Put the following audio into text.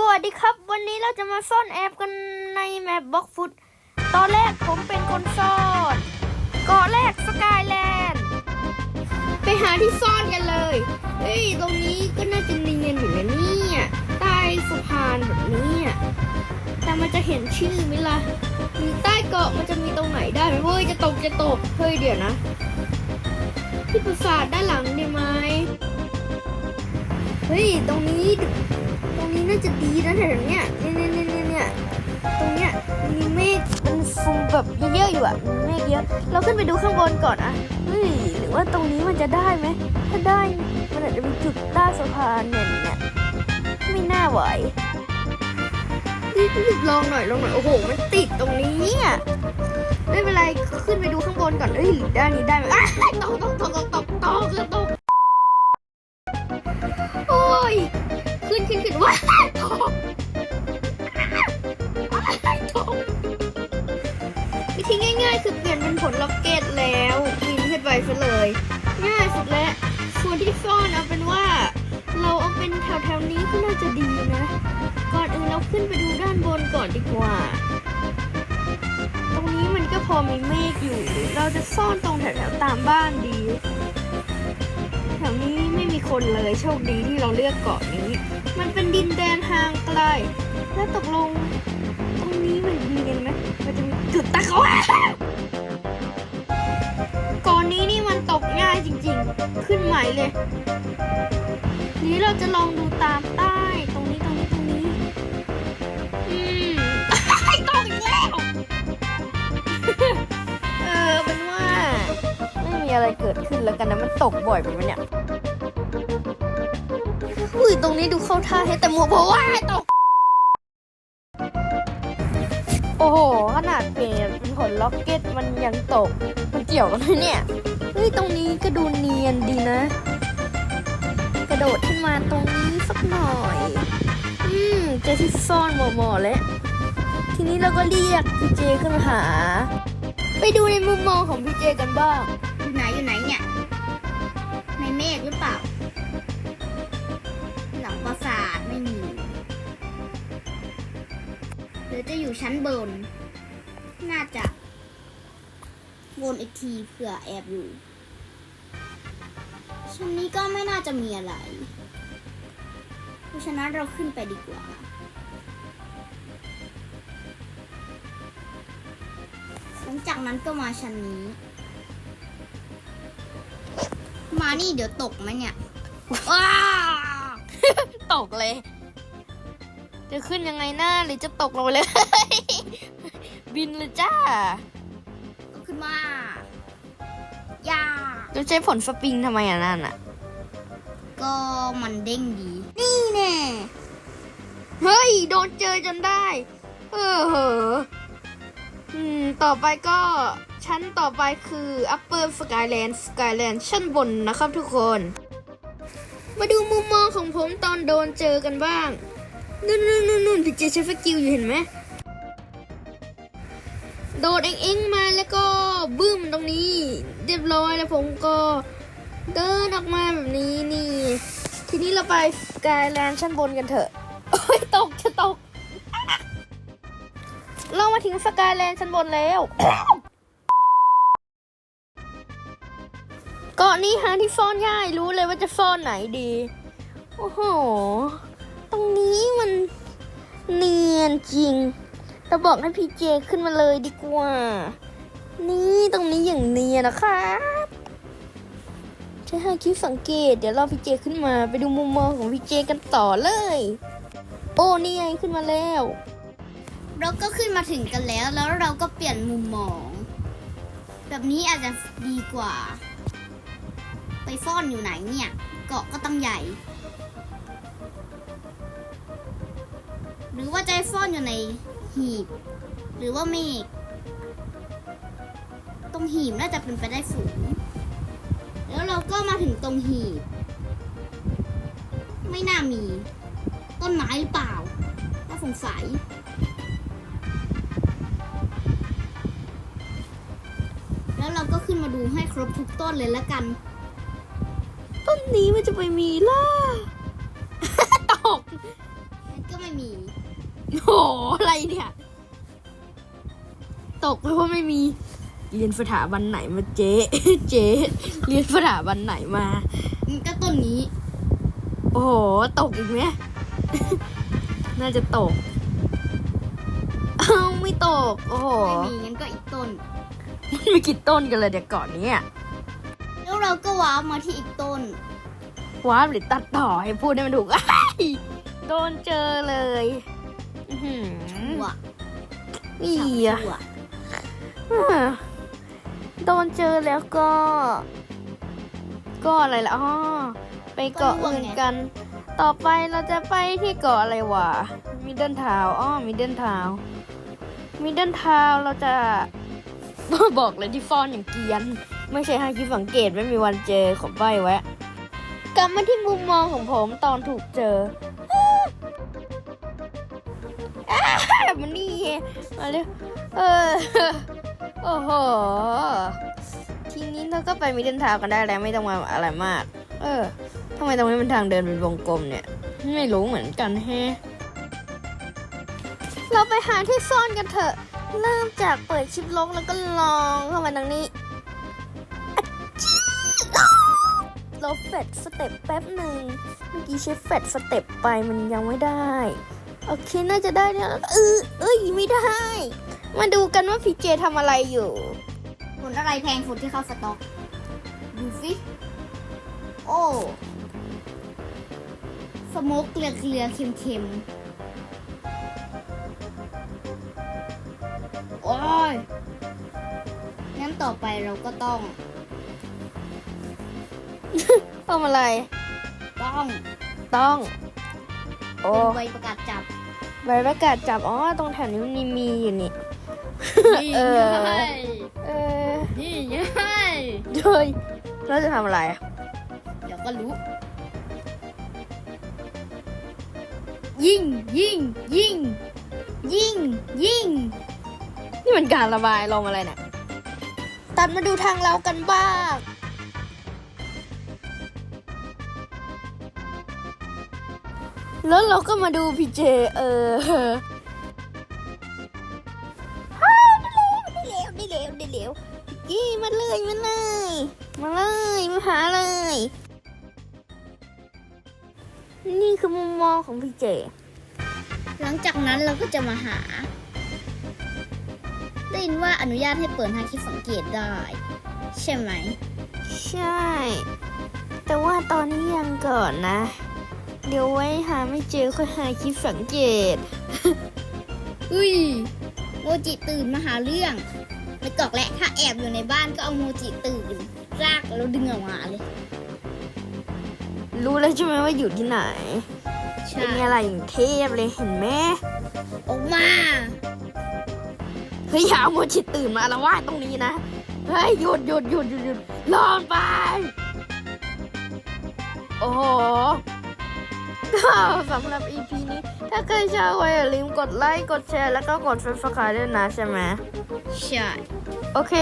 สวัสดีครับ วันนี้เราจะมาซ่อนแอบกันในแมปบล็อกฟุต ตอนแรกผมเป็นคนซ่อน เกาะแรกสกายแลนด์ ไปหาที่ซ่อนกันเลย เฮ้ย ตรงนี้ก็น่าจะเนียนอยู่นะเนี่ยใต้สะพานแบบนี้อะแต่มันจะเห็นชื่อไหมล่ะหรือใต้เกาะมันจะมีตรงไหนได้ไหมเว้ย จะตกจะตก เฮ้ย เดี๋ยวนะ ที่ปราสาทด้านหลังได้ไหมเฮ้ย ตรงนี้ น่าจะดีนะแถวเนี้ยเนี่ยเนี่ยเนี่ยเนี่ยตรงเนี้ยมีเมฆมันฟุมแบบเยอะๆอยู่อะมีเมฆเยอะ เราขึ้นไปดูข้างบนก่อนอะเฮ้ยหรือว่าตรงนี้มันจะได้ไหมถ้าได้มันอาจจะมีจุดใต้สะพานเนี่ยเนี่ยไม่น่าไหวรีบๆลองหน่อยลองหน่อยโอ้โห มันติดตรงนี้อะไม่เป็นไรขึ้นไปดูข้างบนก่อนเอ้ยด้านนี้ได้ไหมอ้าวตกตกตกตกตกตก วิธีง่ายๆ คือเปลี่ยนเป็นผลล็อกเก็ตแล้วบินขึ้นไปซะเลย ง่ายสุดแล้วส่วนที่ซ่อนเอาเป็นว่า เราเอาเป็นแถวๆนี้ก็น่าจะดีนะ ก่อนอื่นเราขึ้นไปดูด้านบนก่อนดีกว่า ตรงนี้มันก็พอมีเมฆอยู่ เราจะซ่อนตรงแถวๆตามบ้านดี แถวนี้ไม่มีคนเลยโชคดีที่เราเลือกเกาะนี้ มันเป็นดินแดนห่างไกล แล้วตกลง ตรงนี้มันเนียนไหมมันจะุดตะเขาก่อนนี้นี่มันตกง่ายจริงๆ ขึ้นใหม่เลย นี้เราจะลองดูตามใต้ ตรงนี้ตรงนี้ตรงนี้ อืมตกอีกแล้ว เออเป็นว่า ไม่มีอะไรเกิดขึ้นแล้วกันนะ มันตกบ่อยไปไหมเนี่ยอุ้ยตรงนี้ดูเข้าท่าให้แต่หมัวบอกว่าตก ลี่ยนเป็นผลล็อกเก็ตมันยังตก มันเกี่ยวกันไหมเนี่ย เฮ้ย ตรงนี้ก็ดูเนียนดีนะ กระโดดขึ้นมาตรงนี้สักหน่อย อืมเจที่ซ่อนหมอๆแล้ว ทีนี้เราก็เรียกพี่เจขึ้นมาหา ไปดูในมุมมองของพี่เจกันบ้าง อยู่ไหนอยู่ไหนเนี่ย ในเมฆหรือเปล่า หลังปราสาทไม่มีหรือจะอยู่ชั้นบน น่าจะ วนอีกทีเผื่อแอบอยู่ชั้นนี้ก็ไม่น่าจะมีอะไร เพราะฉะนั้นเราขึ้นไปดีกว่า หลังจากนั้นก็มาชั้นนี้ มานี่เดี๋ยวตกไหมเนี่ยว้าตกเลย จะขึ้นยังไงหน้าหรือจะตกลงไปเลย บินเลยจ้า มาย่าจะใช้ผลสปริงทำไมอะนั่นอะ ก็มันเด้งดี นี่แน่เฮ้ย โดนเจอจนได้ เออเหอะอืม ต่อไปก็ชั้นต่อไปคือ upper skyland skyland ชั้นบนนะครับทุกคน มาดูมุมมองของผมตอนโดนเจอกันบ้าง นู่นนู่นนู่นนู่นพี่เจใช้สกิลอยู่เห็นไหม โดดเอ็งมาแล้วก็บึ้มตรงนี้ เรียบร้อยแล้วผมก็เดินออกมาแบบนี้นี่ ทีนี้เราไปสกายแลนด์ชั้นบนกันเถอะ โอ้ยตกจะตก เรามาถึงสกายแลนด์ชั้นบนแล้ว เกาะนี้หาที่ซ่อนง่ายรู้เลยว่าจะซ่อนไหนดี โอ้โห ตรงนี้มันเนียนจริง เราบอกให้พีเจขึ้นมาเลยดีกว่า นี่ตรงนี้อย่างเนียนะครับใช้ฮาคิสังเกต เดี๋ยวเราพีเจขึ้นมาไปดูมุมมองของพีเจกันต่อเลย โอ้นี่ไงขึ้นมาแล้ว เราก็ขึ้นมาถึงกันแล้วแล้วเราก็เปลี่ยนมุมมอง แบบนี้อาจจะดีกว่า ไปซ่อนอยู่ไหนเนี่ย เกาะก็ต้องใหญ่ หรือว่าจะให้ซ่อนอยู่ใน หีบ หรือว่าเมฆตรงหีบน่าจะเป็นไปได้สูง แล้วเราก็มาถึงตรงหีบ ไม่น่ามี ต้นไม้หรือเปล่าน่าสงสัยแล้วเราก็ขึ้นมาดูให้ครบทุกต้นเลยละกัน ต้นนี้มันจะไปมีล่ะ ตกมันก็ไม่ไม่มี โอ้โหอะไรเนี่ย ตกเพราะว่าไม่มี เรียนสถาบันไหนมาเจ๊เจ๊เรียนสถาบันไหนมามันก็ต้นนี้ โอ้โห ตกอีกไหมน่าจะตกเอ้าไม่ตก โอ้โห ไม่มีงั้นก็อีกต้น มันมีกี่ต้นกันเลยเดี๋ยวก่อนเนี้แล้วเราก็ว้าวมาที่อีกต้น ว้าบหรือตัดต่อให้พูดให้มันถูกอ้ายโดนเจอเลย อื้อหือว่ะอีชัอะวร์อ่าโดนเจอแล้วก็ ก็อะไรละอ๋อไปเกาะอื่นกัน ต่อไปเราจะไปที่เกาะอะไรวะมิดเดิลทาวอ๋อมิดเดิลทาวมิดเดิลทาวเราจะบอกเลยที่ซ่อนอย่างเกรียน ไม่ใช่ให้คิดสังเกตไม่มีวันเจอขอใบไว้กลับมาที่มุมมองของผมตอนถูกเจออ้าว มันนี่มาเร็วเออโอ้โหทีนี้เราก็ไปมิดเดิลทาวกันได้แล้วไม่ต้องมาอะไรมาก เออทำไมตรงนี้มันทางเดินเป็นวงกลมเนี่ย ไม่รู้เหมือนกันแฮะเราไปหาที่ซ่อนกันเถอะ เริ่มจากเปิดชิปล็อกแล้วก็ลองเข้ามาตรงนี้เราเฟดสเต็ปแป๊บหนึ่งเมื่อกี้ใช้เฟดสเต็ปไปมันยังไม่ได้ โอเคน่าจะได้แล้วเออเอ้ยไม่ได้ มาดูกันว่าพีเจทำอะไรอยู่ผลอะไรแพงสุดที่เข้าสต็อก ดูสิโอ้สโมกเกลือเกลือเค็มเค็มๆโอ้ยงั้นต่อไปเราก็ต้องทำอะไร ต้อง ต้อง โอ้ เป็นใบประกาศจับ ใบประกาศจับอ๋อตรงแถวนี้มันมีอยู่นี่ นี่เออ ไงเออนี่ไงเฮ้ยเราจะทำอะไรอะเดี๋ยวก็รู้ ยิงยิงยิงยิงยิงนี่มันการระบายลมอะไรเนี่ยตัดมาดูทางเรากันบ้าง แล้วเราก็มาดูพีเจ เออฮ่าได้แล้วได้แล้วได้แล้วได้แล้วยี่มาเลยมาเลย มาเลย มาหาเลย นี่คือมุมมองของพีเจ หลังจากนั้นเราก็จะมาหา ได้ยินว่าอนุญาตให้เปิดหาคิดสังเกตได้ ใช่ไหม ใช่ แต่ว่าตอนนี้ยังก่อนนะ เดี๋ยวไว้หาไม่เจอค่อยหาคลิปสังเกต อุ้ย โมจิตื่นมาหาเรื่องไม่กอกแหละถ้าแอบอยู่ในบ้านก็เอาโมจิตื่นลากแล้วดึงออกมาเลย รู้แล้วใช่ไหมว่าอยู่ที่ไหนใช่เป็นไงล่ะอย่างเทพเลยเห็นไหมออกมาเฮ้ยอย่าเอาโมจิตื่นมาละว่าดตรงนี้นะเฮ้ยหยุดหยุดหยุดหยุดหยุดลองไป โอ้โห สำหรับ EP นี้ ถ้าใครชอบก็อย่าลืมกดไลค์ กดแชร์ แล้วก็กด subscribe ด้วยนะใช่ไหม ใช่ โอเค